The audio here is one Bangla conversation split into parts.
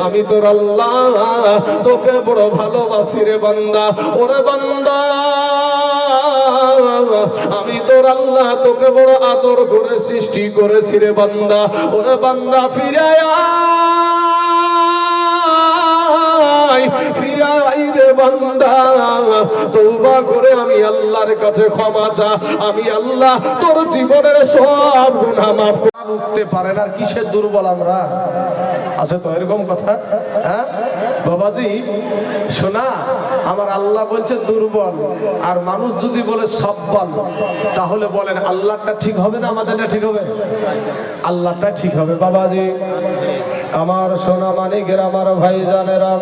আমি তোর আল্লাহ তোকে বড় ভালোবাসি রে বান্দা ওরে বান্দা। আমি তোর আল্লাহ তোকে বড় আদর করে সৃষ্টি করেছি রে বান্দা ওরে বান্দা ফিরে আয়, ফিরে বান্দা করে আমি আল্লাহর কাছে ক্ষমা চা। আমি আল্লাহ তোর জীবনের সব গুনাহ মাফ উঠতে পারে না কিসের দুর্বল আমরা? আছে তো এরকম কথা হ্যাঁ? বাবাজি, শোনা, আমার আল্লাহ বলছে দুর্বল, আর মানুষ যদি বলে সব্বল, তাহলে বলেন আল্লাহটা ঠিক হবে না আমাদেরটা ঠিক হবে? আল্লাহটা ঠিক হবে। বাবাজি, আমার সোনা মানিকের, আমার ভাই জানেরা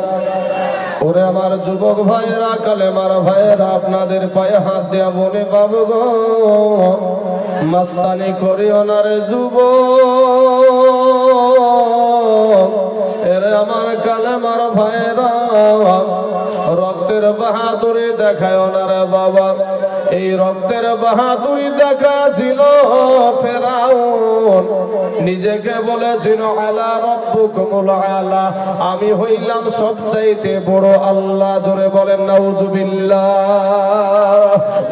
ওরে আমার যুবক ভাইয়েরা, কালেমার ভাইয়েরা, আপনাদের পায়ে হাত দেয়া বলে বাবু গো, মাস্তানি করি ওনারে যুব এরে আমার কালেমার ভাইয়েরা, রক্তের বাহাদুরে দেখায় ওনারে বাবা। এই রক্তের বাহাদুরি দেখা ছিল ফেরাউন। নিজেকে বলেছিল, আলা রব্বুকুমুল আলা। আমি হইলাম সবচাইতে বড় আল্লাহ। জোরে বলেন নাউজুবিল্লাহ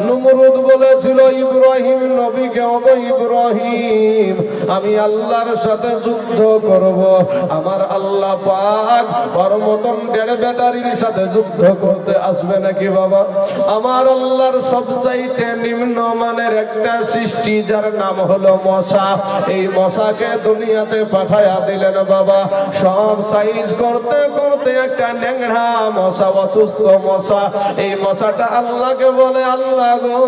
নমরুদ বলেছিল, ইব্রাহিম নবীকে ওগো ইব্রাহিম, আমি আল্লাহর সাথে যুদ্ধ করব। আমার আল্লাহ পাক ওর মতন দেড় ব্যাটারির সাথে যুদ্ধ করতে আসবে নাকি বাবা? আমার আল্লাহর সবচাইতে নিম্ন মানের একটা সৃষ্টি, যার নাম হলো মশা। এই মশাকে দুনিয়াতে পাঠায়া দিলেন বাবা। সব সাইজ করতে করতে একটা ন্যাংড়া মশা, অসুস্থ মশা। এই মশাটা আল্লাহকে বলে, আল্লাহ গো,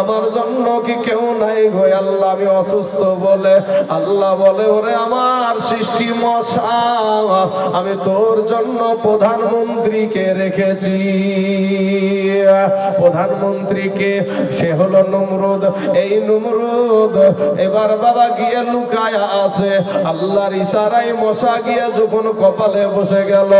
আমার জন্য কি কেউ নাই গো? আল্লাহ, আমি অসুস্থ বলে। আল্লাহ বলে, ওরে আমার সৃষ্টি মশা, আমি তোর জন্য প্রধানমন্ত্রীকে রেখেছি। প্রধানমন্ত্রীকে সে হলো নমরুদ। এই নমরুদ এবার বাবা গিয়ে লুকায় আছে। আল্লাহর ইশারায় মশা গিয়ে যখন কপালে বসে গেল,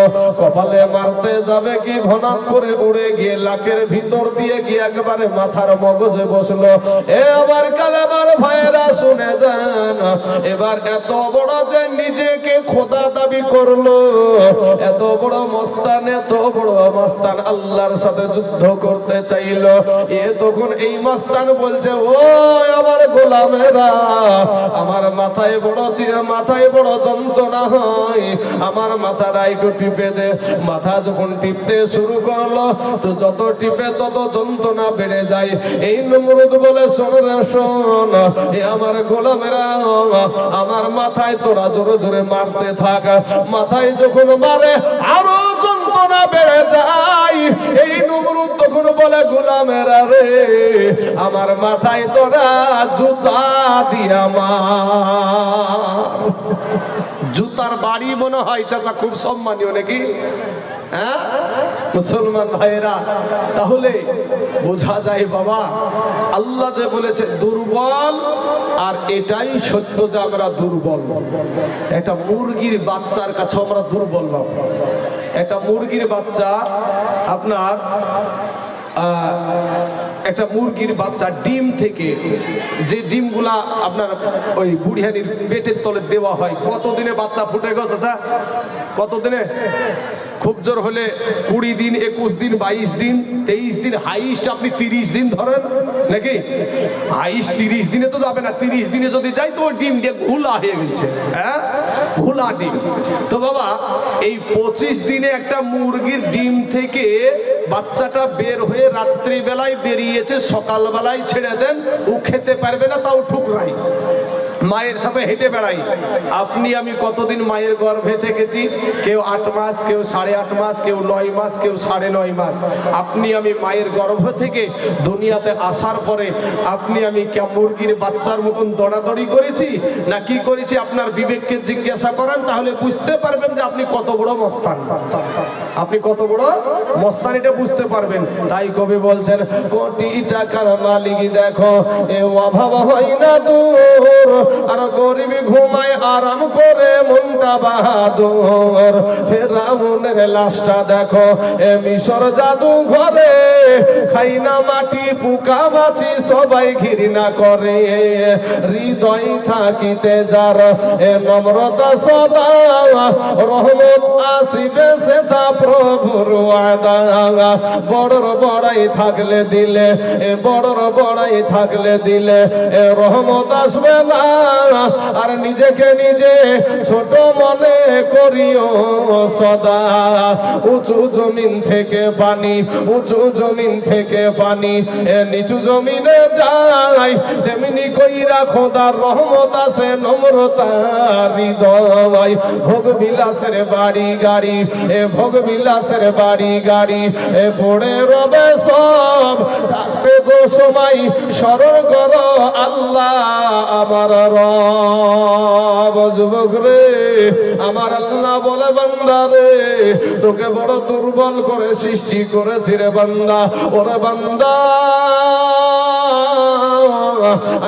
কপালে মারতে যাবে কি ভনাত করে উড়ে গিয়ে লাকের ভিতর দিয়ে গিয়ে একেবারে মাথার মগজে বসল? এ আবার কালেবার ভাইয়েরা শুনে যান, এবার এত বড় যে নিজেকে খোদা দাবি করল, এত বড় মস্তান, এত বড় মস্তান আল্লাহর সাথে যুদ্ধ করতে চাইলো। এ তখন এই মস্তান বলছে ও আমার গোলামেরা, আমার মাথায় বড় মাথায় বড় যন্ত্রণা হয়। আমার মাথাটা একটু টিপে দে। মাথা যখন টিপতে শুরু করল, তো যত টিপে তত যন্ত্রণা বেড়ে যায়। এই নমরুদ বলে, শোন রে, শোন, এ আমার গোলামেরা, আমার মাথায় তোরা জোরে জোরে মারতে থাক। মাথায় যখন মারে, আরও যন্ত্রণা বেড়ে যায়। এই নমরুদ তখন বলে রে আমার মাথায় তোরা জুতা দিয়া মার। জুতার বাড়ি মনে হয় চাচা খুব সম্মানীয় নাকি? হ্যাঁ? মুসলমান ভাইয়েরা, তাহলে বোঝা যায় বাবা, আল্লাহ যে বলেছে দুর্বল আর এটাই সত্য যে আমরা দুর্বল। একটা মুরগির বাচ্চার কাছে আমরা দুর্বল বাবা। একটা মুরগির বাচ্চা আপনার একটা মুরগির বাচ্চা ডিম থেকে যে ডিমগুলা আপনার ওই বুড়িহানির পেটের তলে দেওয়া হয়। কতদিনে বাচ্চা ফুটে গেছে কতদিনে? খুব জোর হলে কুড়ি দিন, একুশ দিন, বাইশ দিন, তেইশ দিন, হাইস্ট আপনি তিরিশ দিন ধরেন, নাকি? হাইস্ট তিরিশ দিনে তো যাবে না, তিরিশ দিনে যদি যাই তো ডিম দিয়ে ঘোলা হয়ে গেছে হ্যাঁ? ঘোলা ডিম। তো বাবা, এই পঁচিশ দিনে একটা মুরগির ডিম থেকে বাচ্চাটা বের হয়ে রাত্রিবেলায় বেরিয়েছে, সকালবেলায় ছেড়ে দেন, ও খেতে পারবে না, তাও ঠুকরাই মায়ের সাথে হেঁটে বেড়াই। আপনি আমি কতদিন মায়ের গর্ভে থেকেছি? কেউ আট মাস, কেউ সাড়ে আট মাস, কেউ নয় মাস, কেউ সাড়ে নয় মাস। আপনি আমি মায়ের গর্ভ থেকে দুনিয়াতে আসার পরে আপনি আমি কে মুরগির বাচ্চার মতন দড়াদড়ি করেছি? না কি করেছি? আপনার বিবেককে জিজ্ঞাসা করেন, তাহলে বুঝতে পারবেন যে আপনি কত বড় মস্তান। আপনি কত বড় মস্তান, এটা বুঝতে পারবেন। তাই কবি বলছেন, কোটি টাকার মালিক দেখো, এ অভাব হয় না দূর। আর গরিব ঘুমায় আরাম করে মনটা বাহাদুর। ফেরাউনের লাশটা দেখো, এ মিশর জাদু ঘরে খাই না মাটি, পুকা মাছি সবাই ঘৃণা করে। হৃদয় থাকিতে যার এ নম্রতা সদা। রহমত আসিবে সে তা প্রভুর ওয়াদা। বড়াই থাকলে দিলে, এ বড়র বড়াই থাকলে দিলে, এ রহমত আসবে না। আর নিজেকে নিজে ছোট মনে করিও সদা। উঁচু জমিন থেকে পানি, উঁচু জমিন থেকে পানি, এ নিচু জমিনে যায় তেমনি কইরা খোদার রহমত আছে নম্রতা, হৃদয়। ভোগ বিলাসের বাড়ি গাড়ি, এ ভোগ বিলাসের বাড়ি গাড়ি, এ পড়ে রবে সব। থাকবে গো সময়, স্মরণ কর আল্লাহ আমার রব। যুবক রে, আমার আল্লাহ বলে, বান্দা রে, তোকে বড় দুর্বল করে সৃষ্টি করেছি রে বান্দা। ওরে বান্দা।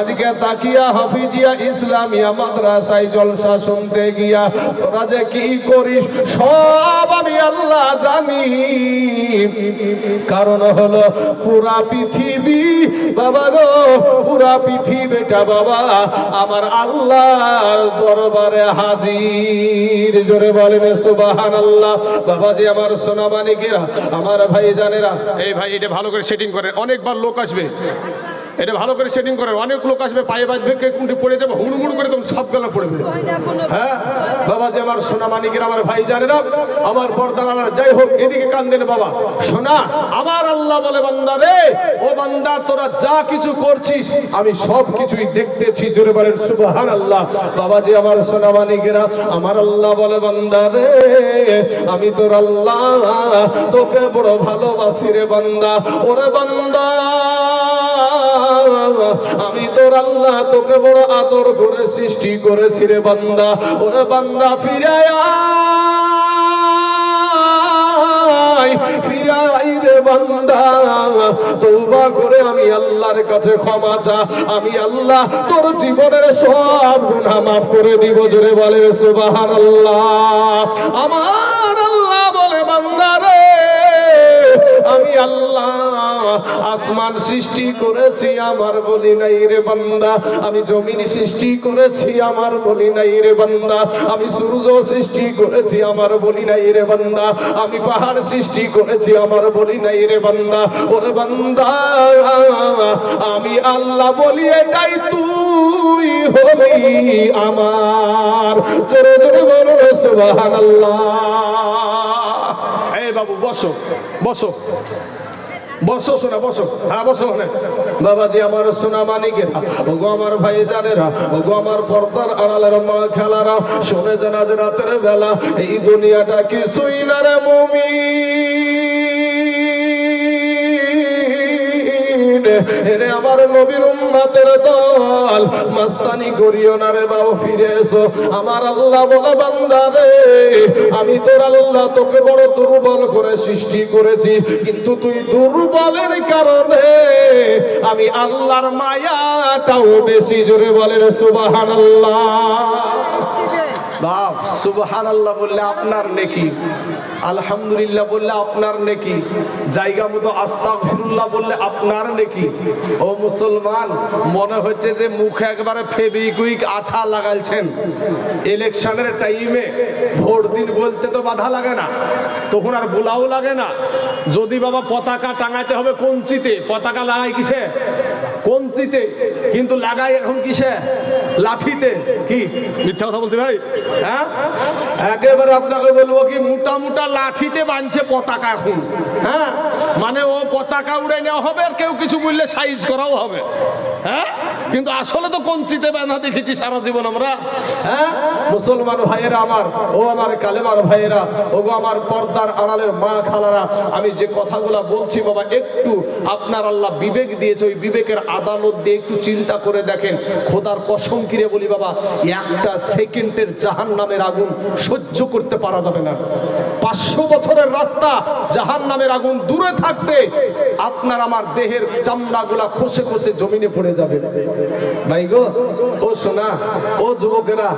আজকে তাকিয়া হাফিজিয়া ইসলামিয়া মাদ্রাসায় জলসা শুনতে গিয়া, তোরা যে কি করিস, সব আমি আল্লাহ জানি। কারণ হলো পুরা পৃথিবী, বাবা গো, পুরা পৃথিবীটা বাবা আমার আল্লাহর দরবারে হাজির। জোরে বলেন সুবাহান আল্লাহ বাবাজি, আমার সোনা মানিকেরা আমার ভাই জানেরা এই ভাই, এটা ভালো করে সেটিং করেন, অনেকবার লোক আসবে। এটা ভালো করে সেটিং করেন অনেক লোক আসবে পায়ে বাঁধবে কে কোনটি পড়ে যাবে হুড়মুড় করে তখন সব গলা পড়বে হ্যাঁ বাবা যে আমার সোনা মানিকের আমার ভাই জানে না আমার বরদানা যাই হোক এদিকে কান দেন বাবা। সোনা আমার আল্লাহ বলে বান্দা রে ও বান্দা তোরা যা কিছু করছিস আমি সব কিছুই দেখতেছি জোরে বলেন সুবহান আল্লাহ বাবা যে আমার সোনা মানিকেরা আমার আল্লাহ বলে বান্দা রে আমি তোর আল্লাহ তোকে বড় ভালোবাসি রে বান্দা। ওরে বান্দা! আমি তোর আল্লাহ তোকে বড় আদর করে সৃষ্টি করেছি রে বান্দা। ওরে বান্দা ফিরে আমি আল্লাহর কাছে ক্ষমা চা। আমি আল্লাহ তোর জীবনের সব গুনাহ মাফ করে দিব, জোরে বলে সুবহানাল্লাহ। আমার আমি আল্লাহ, আসমান সৃষ্টি করেছি, আমার বলি নাই রে বান্দা। আমি জমিন সৃষ্টি করেছি, আমার বলি নাই রে বান্দা। আমি সূর্য সৃষ্টি করেছি, আমার বলি নাই রে বান্দা। আমি পাহাড় সৃষ্টি করেছি, আমার বলি নাই রে বান্দা। ওরে বান্দা, আমি আল্লাহ বলি, এটাই তুই হলি আমার। জোরে জোরে বলো, সুবহানাল্লাহ। বাবু, বসো বসো। বসো শোনা, বসো। হ্যাঁ বসো মানে বাবাজি, আমার সোনা মানিকেরা, ওগো আমার ভাই জানেরা ওগো আমার পর্দার আড়ালের মা খেলারা, শুনে জানা যে রাতের বেলা, এই দুনিয়াটা কি সুইনারে মুমি এরে আমার নবীর দল, মাস্তানি করিও না রে বাবা ফিরে এসো। আমার আল্লাহ বলে বান্দা রে, আমি তোর আল্লাহ তোকে বড় দুর্বল করে সৃষ্টি করেছি, কিন্তু তুই দুর্বলের কারণে আমি আল্লাহর মায়াটাও বেশি জোরে বলে সুবাহান আল্লাহ বাপ সুবহান আল্লাহ বললে আপনার নেকি? আলহামদুলিল্লাহ বললে আপনার নেকি। জায়গা মতো আস্তাগফিরুল্লাহ বললে আপনার নেকি। ও মুসলমান, মনে হচ্ছে যে মুখে একবারে ফেবিকুইক আঠা লাগালছেন ইলেকশনের টাইমে ভোট দিন বলতে তো বাধা লাগে না। তখন আর বোলাও লাগে না। যদি বাবা পতাকা টাঙাইতে হবে কঞ্চিতে, পতাকা লাগাই কিসে? কঞ্চিতে। কিন্তু লাগাই এখন কিসে? লাঠিতে। কি? মিথ্যা কথা বলছি ভাই? হ্যাঁ? একেবারে আপনাকে বলব কি, মোটা মোটা লাঠিতে বাঁধছে পতাকা এখন। হ্যাঁ? মানে ও পতাকা উড়ে নেওয়া হবে আর কেউ কিছু বললে সাইজ করাও হবে। হ্যাঁ? কিন্তু আসলে তো কঞ্চিতে বাঁধা দেখেছি সারা জীবন আমরা। হ্যাঁ? মুসলমান ভাইয়েরা আমার, ও আমার কালেমার ভাইয়েরা ও আমার পর্দার আড়ালের মা খালারা, আমি যে কথাগুলা বলছি বাবা, একটু আপনার আল্লাহ বিবেক দিয়েছে, ওই বিবেকের আদালত দিয়ে একটু চিন্তা করে দেখেন, খোদার কসম কিরে বলি, বাবা, একটা সেকেন্ডের জাহান নামের আগুন সহ্য করতে পারা যাবে না। পাঁচশো বছরের রাস্তা জাহান নামের আগুন দূরে থাকতে আপনার আমার দেহের চামড়াগুলা খসে খসে জমিনে পড়ে যাবে। ভাই গো, ও সোনা, ও যুবকেরা,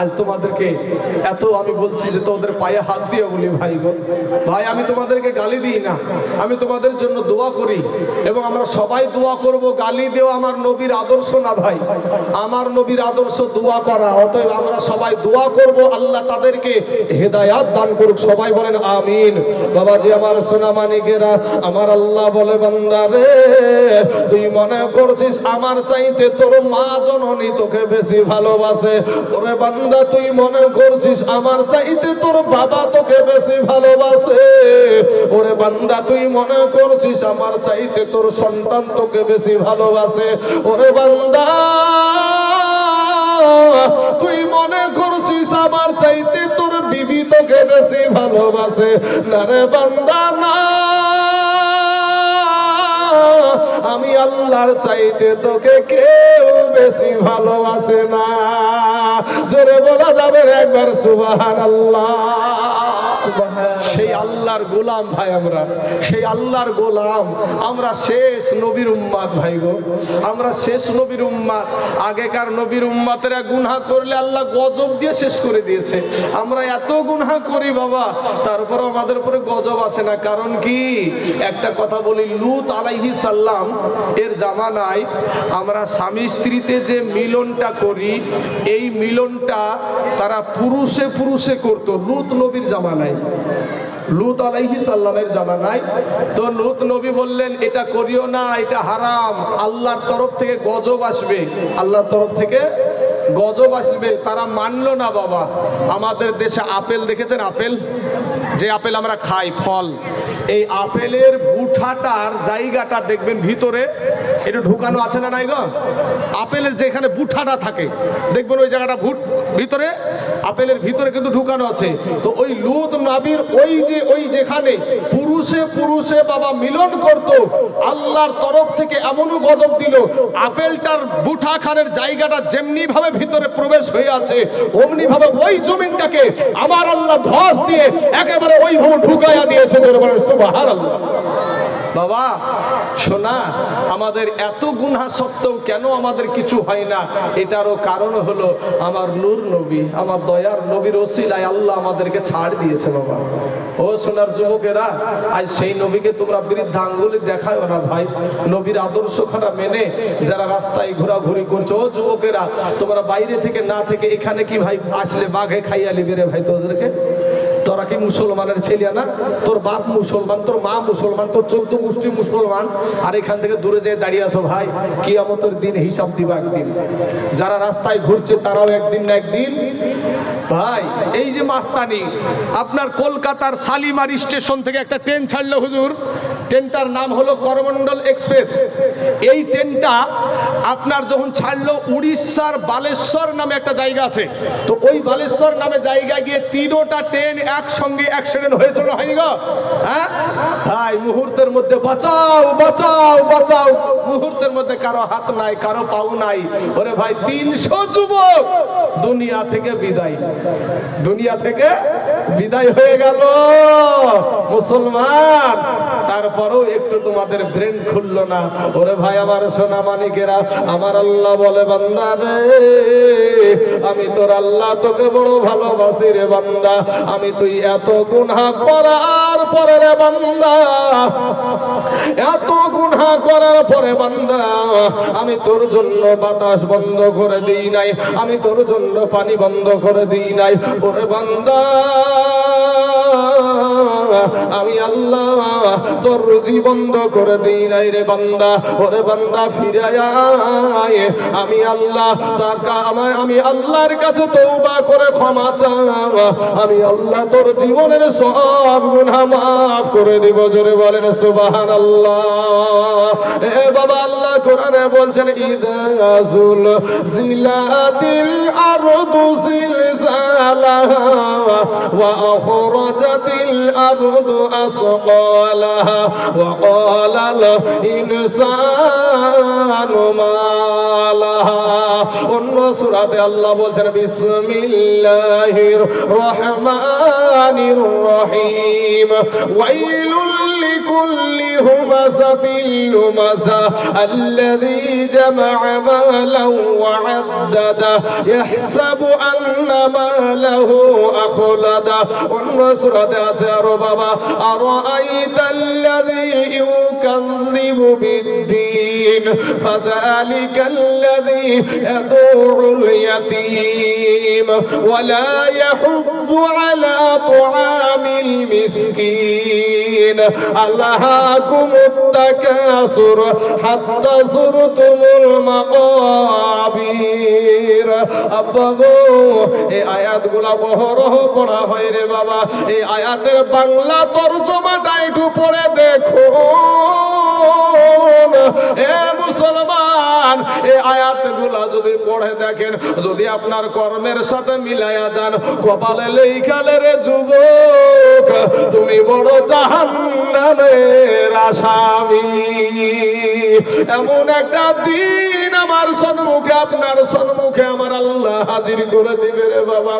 আজ তোমাদেরকে এত আমি বলছি যে তোমাদের পায়ে হাত দিয়ে বলি, ভাই গো, ভাই, আমি তোমাদেরকে গালি দিই না। আমি তোমাদের জন্য দোয়া করি এবং আমরা সবাই দোয়া করব, গালি দেওয়া আমার নবীর আদর্শ না, ভাই। আমার নবীর আদর্শ দোয়া করা, অতএব আমরা সবাই দোয়া করব, আল্লাহ তাদেরকে হেদায়াত দান করুক, সবাই বলেন আমিন। বাবাজি, আমার সোনা মানিকেরা, আমার আল্লাহ বলে বান্দারে তুই মনে করছিস আমার চাইতে তোর মা জননী তোকে বেশি ভালোবাসে? ওরে বান্দা, তুই মনে করছিস আমার চাইতে তোর বাবা তোকে বেশি ভালোবাসে? ওরে বান্দা, তুই মনে করছিস আমার চাইতে তোর সন্তান তোকে বেশি ভালোবাসে? ওরে বান্দা তুই মনে করছিস আমার চাইতে তোর বিবি তোকে বেশি ভালোবাসে? না রে বান্দা না। আমি আল্লাহর চাইতে তোকে কেউ বেশি ভালোবাসে না। জোরে বলা যাবে একবার সুবাহান আল্লাহ সেই আল্লাহর গোলাম ভাই আমরা, সেই আল্লাহর গোলাম আমরা শেষ নবীর উম্মাদ ভাই গো। আমরা শেষ নবীর উম্মাদ। আগেকার নবীর উম্মাতেরা গুনহা করলে আল্লাহ গজব দিয়ে শেষ করে দিয়েছে। আমরা এত গুনহা করি বাবা তারপর আমাদের উপরে গজব আসে না। কারণ কি? একটা কথা বলি, লুত আলাইহি সাল্লাম এর জামানায় আমরা স্বামী স্ত্রীতে যে মিলনটা করি, এই মিলনটা তারা পুরুষে পুরুষে করত লুত নবীর জামানায়। লুত আলাইহি সাল্লামের জামানায়। তো লুত নবী বললেন, এটা করিও না, এটা হারাম। আল্লাহর তরফ থেকে গজব আসবে। আল্লাহর তরফ থেকে গজব আসবে, তারা মানলো না বাবা। আমাদের দেশে আপেল, দেখেছেন আপেল? যে আপেল আমরা খাই, ফল। এই আপেলের বুঠাটার জায়গাটা দেখবেন ভিতরে একটু ঢুকানো আছে না নাই গো? আপেলের যেখানে বুঠাটা থাকে, দেখবেন ওই জায়গাটা ভুট ভিতরে, আপেলের ভিতরে কিন্তু ঢুকানো আছে। তো ওই লুত নাবির ওই যে, ওই যেখানে পুরুষে পুরুষে বাবা মিলন করত, আল্লাহর তরফ থেকে এমনও গজব দিল, আপেলটার বুঠাখানের জায়গাটা যেমনি ভাবে ভিতরে প্রবেশ হয়ে আছে। অমনি ভাবে ওই জমিনটাকে আমার আল্লাহ ধস দিয়ে একেবারে ওইভাবে ঢুকাইয়া দিয়েছে বাবা শোনা, আমাদের এত গুনহা সত্ত্বেও কেন আমাদের কিছু হয় না? এটারও কারণ হলো আমার নূর নবী, আমার দয়ার নবীর ওসিলায় আল্লাহ আমাদেরকে ছাড় দিয়েছে বাবা। ও সোনার যুবকেরা, আজ সেই নবীকে তোমরা বৃদ্ধা আঙ্গুলি দেখায় না ভাই। নবীর আদর্শ আদর্শখানা মেনে যারা রাস্তায় ঘোরাঘুরি করছ, ও যুবকেরা, তোমরা বাইরে থেকে না থেকে এখানে কি ভাই আসলে বাঘে খাইয়া লিবে রে ভাই তোদেরকে? তোরা কি মুসলমানের ছেলে না? তোর বাপ মুসলমান, তোর মা মুসলমান, তোর চোদ্দ গোষ্ঠী মুসলমান। আর এখান থেকে দূরে যেয়ে দাঁড়িয়ে আসো ভাই, কিয়ামতের দিন হিসাব দিবা একদিন। যারা রাস্তায় ঘুরছে তারাও একদিন না একদিন। ভাই, এই যে মাস্তানি, আপনার কলকাতার শালিমার স্টেশন থেকে একটা ট্রেন ছাড়লো হুজুর। ট্রেনটার নাম হলো করমণ্ডল এক্সপ্রেস। এই ট্রেনটা আপনার যখন ছাড়লো উড়িষ্যার বালেশ্বর নামে একটা জায়গা আছে। তো ওই বালেশ্বর নামে জায়গায় গিয়ে তিনোটা ট্রেন একসঙ্গে অ্যাক্সিডেন্ট হয়েছিল, হয়নি গো? হ্যাঁ? ভাই, মুহূর্তের মধ্যে বাঁচাও বাঁচাও বাঁচাও। মুহূর্তের মধ্যে কারও হাত নাই, কারও পাও নাই। ওরে ভাই, তিনশো যুবক। দুনিয়া থেকে বিদায়। দুনিয়া থেকে বিদায় হয়ে গেল। মুসলমান, তারপরেও একটু তোমাদের ব্রেন খুলল না। ওরে ভাই, আমার সোনা মানিকেরা, আমার আল্লাহ বলে, বান্দা রে, আমি তোর আল্লাহ তোকে বড় ভালোবাসি রে বান্দা। আমি তুই এত গুণা করার পরে বান্দা, এত গুনাহ করার পরে বান্দা, আমি তোর জন্য বাতাস বন্ধ করে দিই নাই, আমি তোর জন্য পানি বন্ধ করে দিই নাই। ওরে বান্দা, আমি আল্লাহ তোর রুজি বন্ধ করে দিই নাই রে বান্দা। ওরে বান্দা, ফিরে আমি আল্লাহ তার আমার, আমি আল্লাহর কাছে তৌবা করে ক্ষমা চাও। আমি আল্লাহ তোর জীবনের সব গুনাহ মাফ করে দিব, জোরে বলেন, সুবহানাল্লাহ। এ বাবা, আল্লাহ কোরআনে বলছেন জিলাতিল আরদু ওয়া আখরাজাতিল আরদু আসqalaha ওয়া ক্বালাল ইনসানু মা লাহা অন্য সুরাতে আল্লাহ বলছেন বিসমিল্লাহির রহমানির রহিম। ওয়াইলুল لكل همزة لمزة. الذي جمع مالا وعدد يحسب أن ماله أخلد النصر تأسر بابا أرأيت الذي يكذب بالدين؟ فذلك الذي يدعو اليتيم. ولا يحب على طعام المسكين. ألهاكم التكاثر حتى زرتم المقابر আব্বা গো এই আয়াতগুলা বহরহ পড়া হয় রে বাবা এই আয়াতের বাংলা তর্জমাটা একটু পড়ে দেখো এ মুসলমান এই আয়াতগুলা যদি পড়ে দেখেন যদি আপনার কর্মের সাথে মিলাইয়া যান কপালে লেইখালে রে যুবক তুমি বড় জাহান্নামের আসামি। এমন একটা দিন আমার সন্মুখে, আপনার সন্মুখে আমার আল্লাহ হাজির করে দিবে রে বাবা।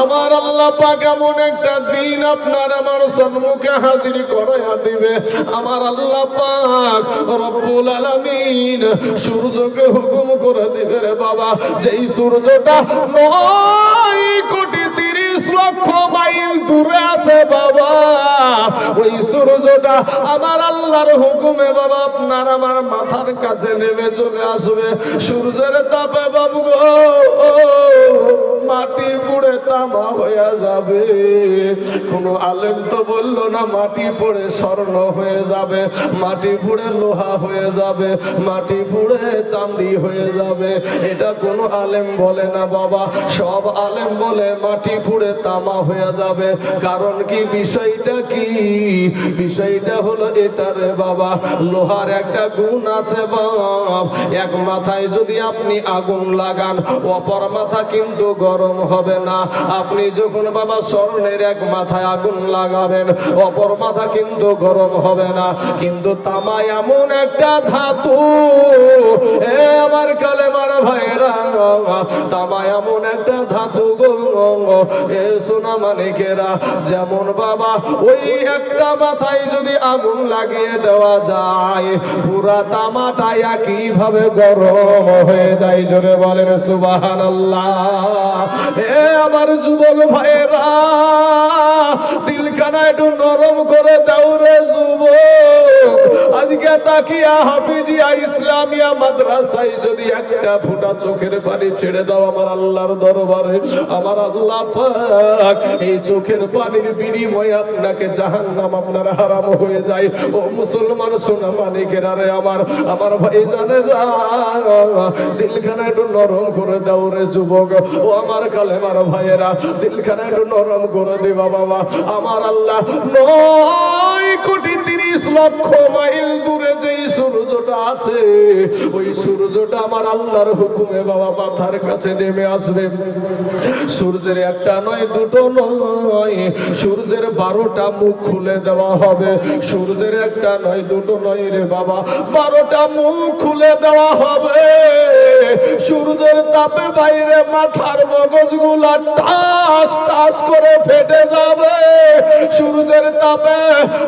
আমার আল্লাহ পাক এমন একটা দিন আপনার আমার সন্মুখে হাজির করাইয়া দিবে। আমার আল্লাহ পাক রব্বুল আলামিন সূর্যকে হুকুম করে দিবে রে বাবা। যেই সূর্যটা নয় কোটি লক্ষ মাইল দূরে আছে বাবা। ওই সূর্যটা আমার আল্লাহর হুকুমে বাবা, আপনার আমার মাথার কাছে নেমে চলে আসবে। সূর্যের তাপে বাবু গো। মাটি পুড়ে তামা হয়ে যাবে। কোন আলেম তো বলল না, মাটি পড়ে স্বর্ণ হয়ে যাবে। মাটি পুড়ে লোহা হয়ে যাবে, মাটি পুড়ে চাঁদি হয়ে যাবে। এটা কোনো আলেম বলে না বাবা। সব আলেম বলে মাটি পুড়ে তামা হয়ে যাবে। কারণ কি, বিষয়টা কি? বিষয়টা হলো এটা রে বাবা, লোহার একটা গুণ আছে বাপ। এক মাথায় যদি আপনি আগুন লাগান, অপর মাথা কিন্তু গরম হবে না। আপনি যখন বাবা স্বর্ণের এক মাথায় আগুন লাগাবেন, অপর মাথা কিন্তু গরম হবে না। কিন্তু তামা এমন একটা ধাতু, এ আমার কালে মারা ভাইরা তামা এমন একটা ধাতু এ সোনা মানিকেরা, যেমন বাবা ওই একটা মাথায় যদি আগুন লাগিয়ে দেওয়া যায়, পুরা তামাটা একইভাবে গরম হয়ে যায়। জোরে বলেন সুবাহান আমার যুবক ভাইরা দিলখানা একটু নরম করে দাও রে যুবক। আজকে তাকিয়া হাফিজিয়া ইসলামিয়া মাদ্রাসায় যদি একটা ফুটা চোখের পানি ছেড়ে দাও আমার আল্লাহর দরবারে। আমার আল্লাহ পাক এই চোখের পানির বিনিময়ে আপনাকে জাহান্নাম আপনার হারাম হয়ে যায়। ও মুসলমান, সোনা মানিকের আরে আমার। আমার ভাই জানে না দিলখানা একটু নরম করে দাও রে যুবক। ও আমার কালেমার ভাইয়েরা, দিলখানা একটু নরম করে দেবা বাবা আমার আল্লাহ, নয় কোটি তিরিশ লক্ষ মাইল দূরে যেই সূর্যটা আছে, ওই সূর্যটা আমার আল্লাহর হুকুমে বাবা মাথার কাছে নেমে আসবে। সূর্যের একটা নয়, দুটো নয়, সূর্যের বারোটা মুখ খুলে দেওয়া হবে। সূর্যের একটা নয়, দুটো নয় রে বাবা, বারোটা মুখ খুলে দেওয়া হবে। সূর্যের তাপে বাইরে মাথার মগজগুলা টাস টাস করে ফেটে যাবে। সূর্যের তাপে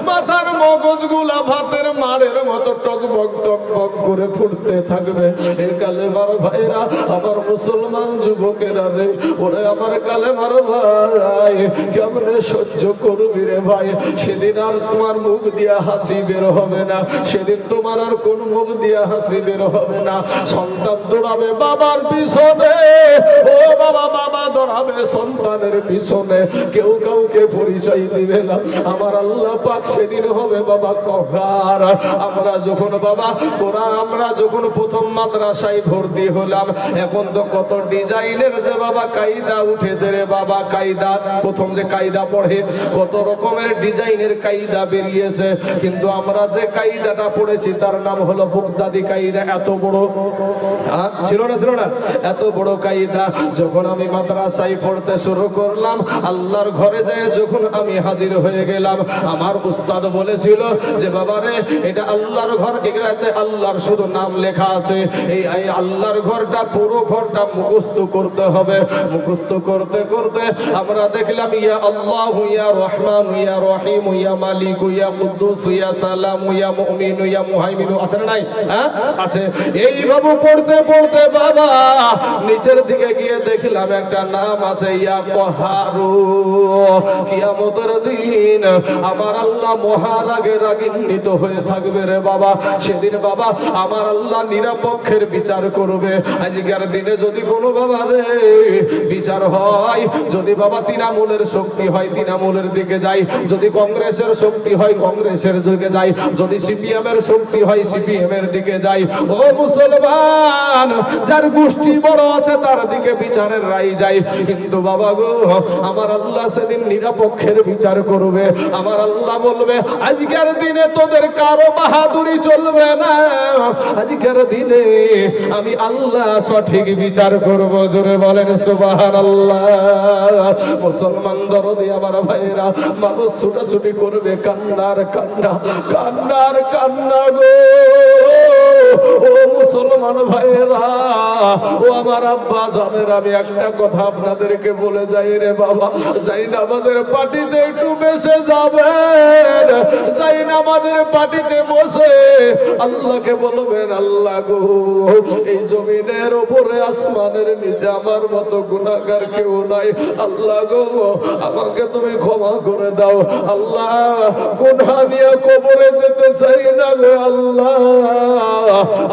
মাথার মগজগুলা ভাতের মারের মতো টকবক টকবক করে ফুটতে থাকবে। এ কালে বার ভাইরা, আমার মুসলমান যুবকেরা রে, ওরে আমার কালে মার ভাই, কেমনে সহ্য করবি রে ভাই? সেদিন আর তোমার মুখ দিয়া হাসি বের হবে না। সেদিন তোমার আর কোন মুখ দিয়া হাসি বের হবে না। সন্তান দৌড়াবে বাবার পিছনে। ও বাবা বাবা দৌড়াবে সন্তানের পিছনে। কেউ কাউকে পরিচয় দিবে না। আমার আল্লাহ পাক সেদিন হবে বাবা কহার আমরা যখন বাবা, তোরা আমরা যখন প্রথম মাদ্রাসায় ভর্তি হলাম, এখন তো কত ডিজাইনের যে বাবা কায়দা উঠেছে রে বাবা, কায়দা। প্রথম যে কায়দা পড়ে, কত রকমের ডিজাইনের কায়দা বেরিয়েছে। কিন্তু আমরা যে কায়দাটা পড়েছি, তার নাম হলো বুগদাদি কায়দা। এত বড় ছিল না ছিল না? এত বড় কায়দা। যখন আমি মাদ্রাসায় পড়তে শুরু করলাম, আল্লাহর ঘরে যায় যখন আমি হাজির হয়ে গেলাম, আমার উস্তাদ বলেছিল যে, বাবারে, এটা আল্লাহর ঘর, এগুলাতে আল্লাহর শুধু নাম লেখা আছে। এই এই আল্লাহর ঘরটা, পুরো ঘরটা মুখস্থ করতে হবে। মুখস্থ করতে করতে আমরা দেখলাম, ইয়া আল্লাহ, ইয়া রহমান, ইয়া রহিম, ইয়া মালিক, ইয়া কুদ্দুস, ইয়া সালাম, ইয়া মুমিন, ইয়া মুহাইমিন, আছে না নাই? হ্যাঁ? আছে। এইভাবে পড়তে পড়তে বাবা, নিচের দিকে গিয়ে দেখলাম একটা নাম আছে, ইয়া কহারু। কিয়ামতের দিন আমার আল্লাহ মহারাগে রাগিন্বিত হয়ে থাকবে রে বাবা। সেদিন বাবা, আমার আল্লাহ নিরাপক্ষের বিচার করবে। আজকের দিনে যদি কোনো বাবা রে বিচার হয়, যদি বাবা তৃণমূলের শক্তি হয়, তৃণমূলের দিকে যাই যদি কংগ্রেসের শক্তি হয়, কংগ্রেসের দিকে যাই যদি সিপিএম এর শক্তি হয় সিপিএম এর দিকে যাই ও মুসলমান, যার গোষ্ঠী বড় আছে, তার দিকে বিচারের রায় যাই কিন্তু বাবা গো, আমার আল্লাহ সেদিন নিরাপক্ষের বিচার করবে। আমার আল্লাহ বলবে, আজকের দিনে তোদের কারও বাহাদুরি চলবে না। আজকের দিনে আমি আল্লাহ সঠিক বিচার করব। জোরে বলেন সুবাহান আল্লাহ মুসলমান দরদি আমার ভাইরা মানুষ ছুটাছুটি করবে, কান্নার কান্না কান্নার কান্না গো। ও মুসলমান ভাইরা ও আমার আব্বা জানের আমি একটা কথা আপনাদেরকে বলে যাই রে বাবা, যাই নামাজের পার্টিতে একটু বেসে যাবেন, যাই নামাজের পার্টিতে বসে আল্লাহকে বলবেন, আল্লাহ গো, এই জমিনের উপরে আসমানের নিচে আমার মতো গুণাগার কেউ নাই। আল্লাহ গো, আমাকে তুমি ক্ষমা করে দাও। আল্লাহ গুণা নিয়ে কবরে যেতে চাই না গো, আল্লাহ।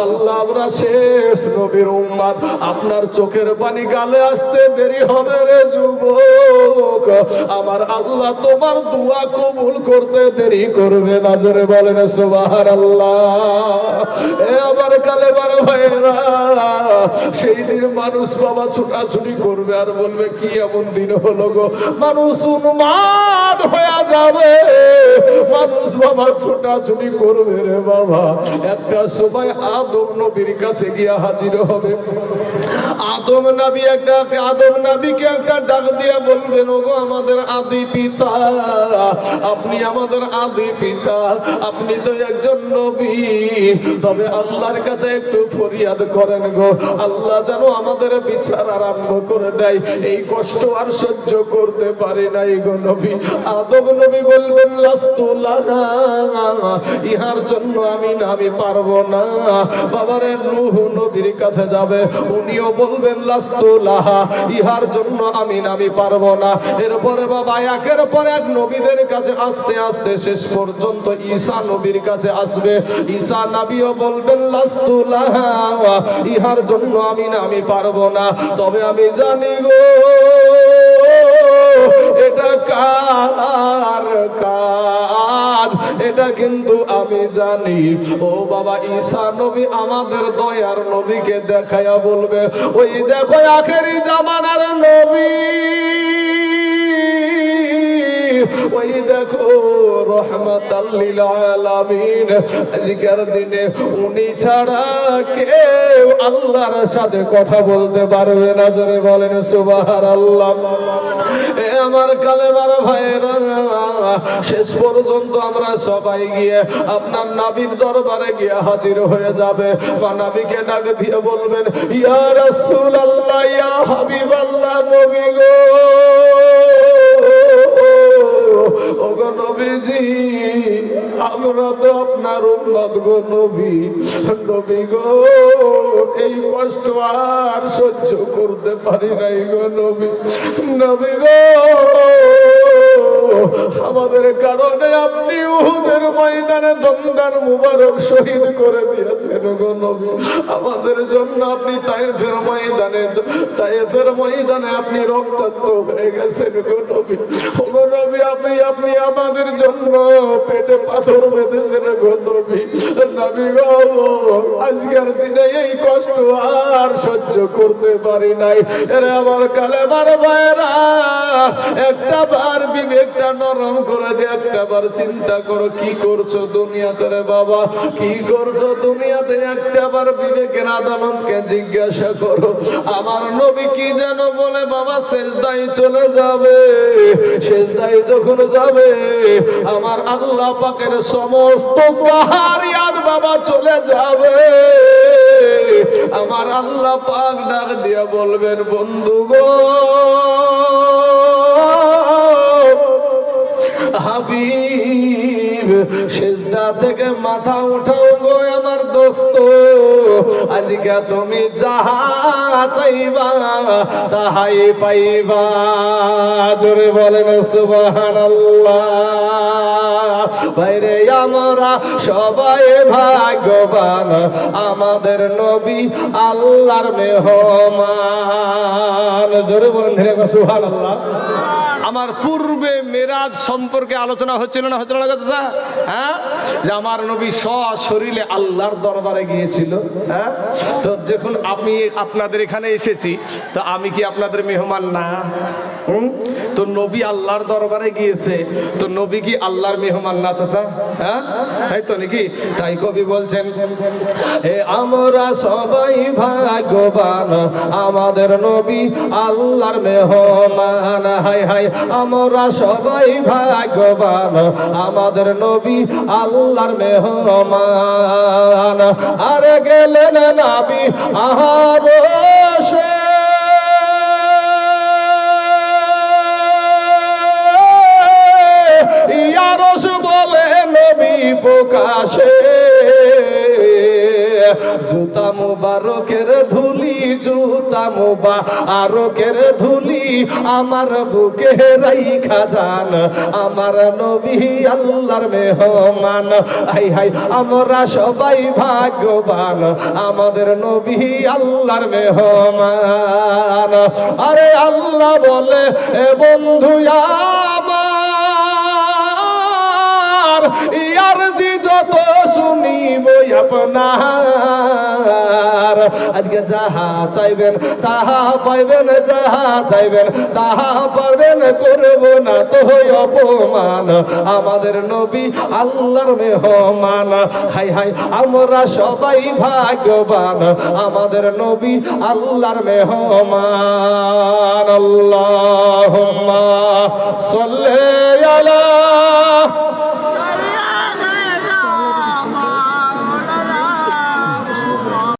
আল্লাহ, আমরা শেষ নবীর উম্মাদ। আপনার চোখের পানি গালে আসতে দেরি হবে রে যুবক। আমার আল্লাহ তোমার দোয়া কবুল করতে দেরি করবে না, জোরে বলেন সুবহান আল্লাহ এ আমার কালে বার ভাইরা সেই দিন মানুষ বাবা ছুটাছুটি করবে আর বলবে, কি এমন দিন হলো গো? মানুষ উন্মাদ হয়ে যাবে। মানুষ বাবা ছোটাছুটি করবে রে বাবা। একটা সময় আদম নবীর কাছে গিয়া হাজির হবে। আদম নবী একটা আদম নবীকে একটা ডাক দিয়ে বলবেন, ওগো আমাদের আদি পিতা, আপনি আমাদের আদি পিতা, আপনি তো একজন নবী। তবে আল্লাহর কাছে একটু ফরিয়াদ করেন গো। আল্লাহ যেন আমাদের বিচার আরম্ভ করে দেয়। এই কষ্ট আর সহ্য করতে পারি নাই গো নবী। আদম নবী বলবেন ইহার জন্য আমি না আমি পারব না। বাবারে, নূহ নবীর কাছে যাবে। উনিও বলবেন লাস্তুল্লাহ ইহার জন্য আমি না আমি পারব না। এরপরে বাবা, একের পর এক নবীদের কাছে আস্তে আস্তে শেষ পর্যন্ত ঈসা নবীর কাছে আসবে। ঈসা নবীও বলবেন ইহার জন্য আমি না আমি পারব না। তবে আমি জানি গো, এটা কার কাজ? এটা কিন্তু আমি জানি। ও বাবা, ঈসা নবী আমাদের দয়ার নবীকে দেখায়া বলবে, ওই দেখো, আখেরি জামানার নবী। ওই দেখো আলামিন, আজকের দিনে উনি ছাড়া কেউ আল্লাহর সাথে কথা বলতে পারবে না। জোরে বলেন সুবহানাল্লাহ। আমার কালেমার ভাইরা শেষ পর্যন্ত আমরা সবাই গিয়ে আপনার নাবির দরবারে গিয়ে হাজির হয়ে যাবে। বা নাবিকে ডাক দিয়ে বলবেন, ইয়া রাসূলুল্লাহ, ইয়া হাবিবাল্লাহ নবী গো। ওগো নবীজি, আমরা তো আপনার উম্মত গো নবী। নবী গো, এই কষ্ট আর সহ্য করতে পারি নাই গো নবী। নবী গো আমাদের কারণে আপনি উহুদের ময়দানে দমদান মুবারক শহীদ করে দিয়েছেন গো আমাদের জন্য আপনি তায়েফের ময়দানে তায়েফের ময়দানে আপনি রক্তাক্ত হয়ে গেছেন গো নবী। আপনি আপনি আমাদের জন্য পেটে পাথর বেঁধেছেন গো নবী। আজকের দিনে এই কষ্ট আর সহ্য করতে পারি নাই। এরে আমার কালে বার ভাইরা একটা বার বিবেকটা নরম করে দিয়ে একটা বার চিন্তা করো, কি করছ দুনিয়াতে রে বাবা? কি করছ দুনিয়াতে? একটা বার বিবেকের আদালতকে জিজ্ঞাসা করো, আমার নবী কি যেন বলে, বাবা শেষদাই চলে যাবে শেষদাই যখন যাবে, আমার আল্লাহ পাকের সমস্ত কাহারিয়াত বাবা চলে যাবে। আমার আল্লাহ পাক ডাক দিয়া বলবেন, বন্ধু গো হাবিব, সেজদা থেকে মাথা উঠাও গো আমার দোস্ত। আজকে তুমি যাহা চাইবা, তাহাই পাইবা। জোরে বলেন সুবহানাল্লাহ। বাইরে আমরা সবাই ভাগ্যবান, আমাদের নবী আল্লাহর মেহমান। জোরে বলেন ধীরে সুবহানাল্লাহ। আমার পূর্বে মেরাজ সম্পর্কে আলোচনা হচ্ছিল না হচ্ছিল না? হ্যাঁ? যে আমার নবী সশরীরে আল্লাহর দরবারে গিয়েছিল হ্যাঁ? তো যখন আমি আপনাদের এখানে এসেছি, তো আমি কি আপনাদের মেহমান না? তো নবী আল্লাহর দরবারে গিয়েছে, তো নবী কি আল্লাহর মেহমান না চাচা? হ্যাঁ? তাই তো নাকি? তাই কবি বলছেন এ আমরা সবাই ভাগ্যবান, আমাদের নবী আল্লাহর মেহমান হাই হাই আমরা সবাই ভাগ্যবান, আমাদের নবী আল্লাহর মেহমান। আর গেলেন নাবি আহার ইয়ারস বলে নবী প্রকাশে। জুতা মুবারকের ধুলি, জুতা মুবারকের ধুলি, আমার বুকে রাইখা যান। আমার নবী আল্লাহর মেহমান। হাই হাই, আমরা সবাই ভাগ্যবান। আমাদের নবী আল্লাহর মেহমান। আরে আল্লাহ বলে, এ বন্ধু ইয়ার জি যত শুনিব আপনার। আজকে যাহা চাইবেন, তাহা পাইবেন, যাহা চাইবেন, তাহা পারবেন, করব না তো অপমান। আমাদের নবী আল্লাহর মেহমান। হাই হাই, আমরা সবাই ভাগ্যবান। আমাদের নবী আল্লাহর মেহমান। আল্লাহুম্মা সাল্লি আলা